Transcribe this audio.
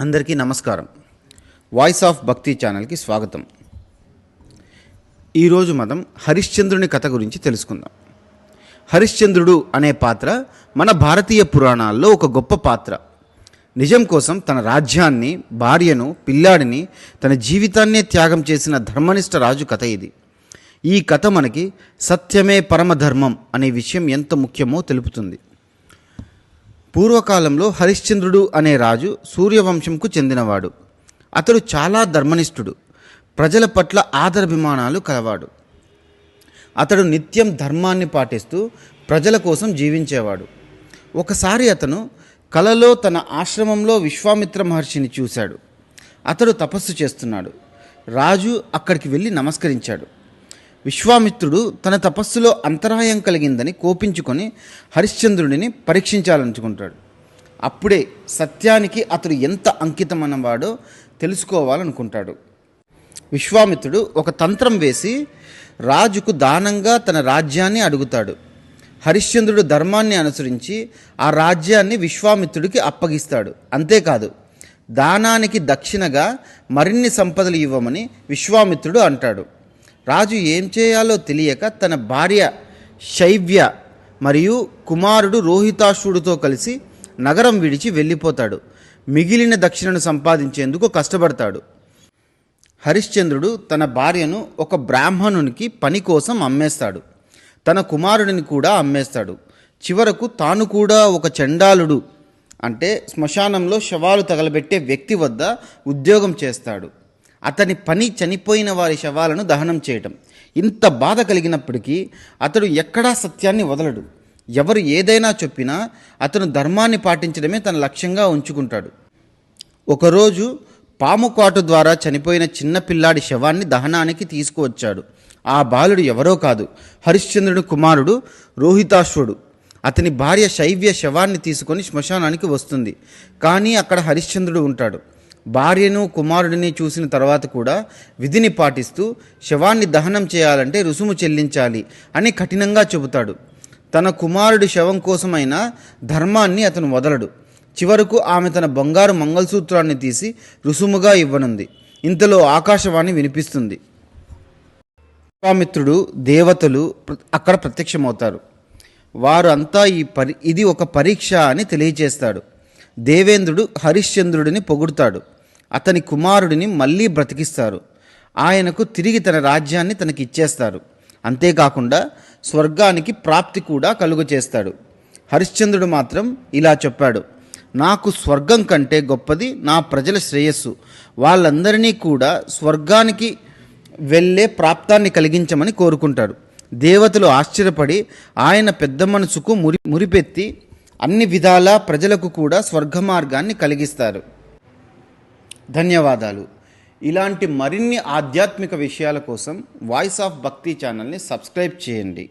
అందరికీ నమస్కారం. Voice of భక్తి ఛానల్కి స్వాగతం. ఈరోజు మనం హరిశ్చంద్రుని కథ గురించి తెలుసుకుందాం. హరిశ్చంద్రుడు అనే పాత్ర మన భారతీయ పురాణాల్లో ఒక గొప్ప పాత్ర. నిజం కోసం తన రాజ్యాన్ని భార్యను పిల్లాడిని తన జీవితాన్నే త్యాగం చేసిన ధర్మనిష్ట రాజు కథ ఇది. ఈ కథ మనకి సత్యమే పరమధర్మం అనే విషయం ఎంత ముఖ్యమో తెలుపుతుంది. పూర్వకాలంలో హరిశ్చంద్రుడు అనే రాజు సూర్యవంశంకు చెందినవాడు. అతడు చాలా ధర్మనిష్ఠుడు. ప్రజల పట్ల ఆదరాభిమానాలు కలవాడు. అతడు నిత్యం ధర్మాన్ని పాటిస్తూ ప్రజల కోసం జీవించేవాడు. ఒకసారి అతను కలలో తన ఆశ్రమంలో విశ్వామిత్ర మహర్షిని చూశాడు. అతడు తపస్సు చేస్తున్నాడు. రాజు అక్కడికి వెళ్ళి నమస్కరించాడు. విశ్వామిత్రుడు తన తపస్సులో అంతరాయం కలిగిందని కోపించుకొని హరిశ్చంద్రుడిని పరీక్షించాలనుకుంటాడు. అప్పుడే సత్యానికి అతడు ఎంత అంకితమైనవాడో తెలుసుకోవాలనుకుంటాడు. విశ్వామిత్రుడు ఒక తంత్రం వేసి రాజుకు దానంగా తన రాజ్యాన్ని అడుగుతాడు. హరిశ్చంద్రుడు ధర్మాన్ని అనుసరించి ఆ రాజ్యాన్ని విశ్వామిత్రుడికి అప్పగిస్తాడు. అంతేకాదు దానానికి దక్షిణగా మరిన్ని సంపదలు ఇవ్వమని విశ్వామిత్రుడు అంటాడు. రాజు ఏం చేయాలో తెలియక తన భార్య శైవ్య మరియు కుమారుడు రోహితాశుడితో కలిసి నగరం విడిచి వెళ్ళిపోతాడు. మిగిలిన దక్షిణను సంపాదించేందుకు కష్టపడతాడు. హరిశ్చంద్రుడు తన భార్యను ఒక బ్రాహ్మణునికి పని కోసం అమ్మేస్తాడు. తన కుమారుడిని కూడా అమ్మేస్తాడు. చివరకు తాను కూడా ఒక చండాలుడు అంటే శ్మశానంలో శవాలు తగలబెట్టే వ్యక్తి వద్ద ఉద్యోగం చేస్తాడు. అతని పని చనిపోయిన వారి శవాలను దహనం చేయటం. ఇంత బాధ కలిగినప్పటికీ అతడు ఎక్కడా సత్యాన్ని వదలడు. ఎవరు ఏదైనా చెప్పినా అతను ధర్మాన్ని పాటించడమే తన లక్ష్యంగా ఉంచుకుంటాడు. ఒకరోజు పాముకాటు ద్వారా చనిపోయిన చిన్న పిల్లాడి శవాన్ని దహనానికి తీసుకువచ్చాడు. ఆ బాలుడు ఎవరో కాదు హరిశ్చంద్రుడి కుమారుడు రోహితాశ్వుడు. అతని భార్య శైవ్య శవాన్ని తీసుకొని శ్మశానానికి వస్తుంది. కానీ అక్కడ హరిశ్చంద్రుడు ఉంటాడు. భార్యను కుమారుడిని చూసిన తర్వాత కూడా విధిని పాటిస్తూ శవాన్ని దహనం చేయాలంటే రుసుము చెల్లించాలి అని కఠినంగా చెబుతాడు. తన కుమారుడి శవం కోసమైనా ధర్మాన్ని అతను వదలడు. చివరకు ఆమె తన బంగారు మంగళసూత్రాన్ని తీసి రుసుముగా ఇవ్వనుంది. ఇంతలో ఆకాశవాణి వినిపిస్తుంది. విశ్వామిత్రుడు దేవతలు అక్కడ ప్రత్యక్షమవుతారు. వారు అంతా ఈ పరి ఇది ఒక పరీక్ష అని తెలియచేస్తాడు. దేవేంద్రుడు హరిశ్చంద్రుడిని పొగుడుతాడు. అతని కుమారుడిని మళ్ళీ బ్రతికిస్తారు. ఆయనకు తిరిగి తన రాజ్యాన్ని తనకి ఇచ్చేస్తారు. అంతేకాకుండా స్వర్గానికి ప్రాప్తి కూడా కలుగు చేస్తాడు. హరిశ్చంద్రుడు మాత్రం ఇలా చెప్పాడు. నాకు స్వర్గం కంటే గొప్పది నా ప్రజల శ్రేయస్సు. వాళ్ళందరినీ కూడా స్వర్గానికి వెళ్ళే ప్రాప్తాన్ని కలిగించమని కోరుకుంటాడు. దేవతలు ఆశ్చర్యపడి ఆయన పెద్ద మనసుకు మురి మురిపెత్తి అన్ని విధాలా ప్రజలకు కూడా స్వర్గ మార్గాన్ని కలిగిస్తారు. ధన్యవాదాలు. ఇలాంటి మరిన్ని ఆధ్యాత్మిక విషయాల కోసం వాయిస్ ఆఫ్ భక్తి ఛానల్ని సబ్స్క్రైబ్ చేయండి.